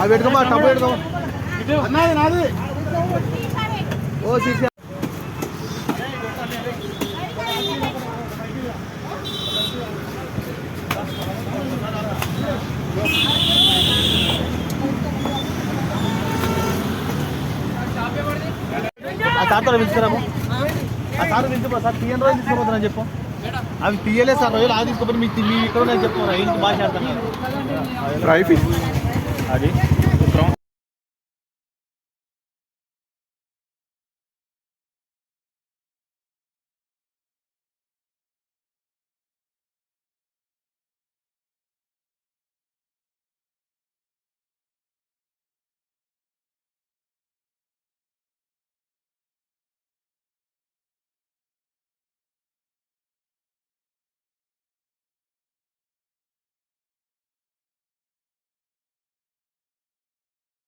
అవి పెడదామా? టబ్బు పెట్టుకో అన్నది నాది. ఓ సీసీ. ఆ తాతలో పిలుచుకురాము ఆ తాత పిలుచుకో సార్ తీయని రోజులు తీసుకోబోతున్నా చెప్పు. అవి తీయలే సార్ రోజులు ఆ తీసుకోపోతే మీకు మీ ఇక్కడ చెప్పు ఇంటి భాష ఆడుతున్నారు డ్రై ఫిష్. అది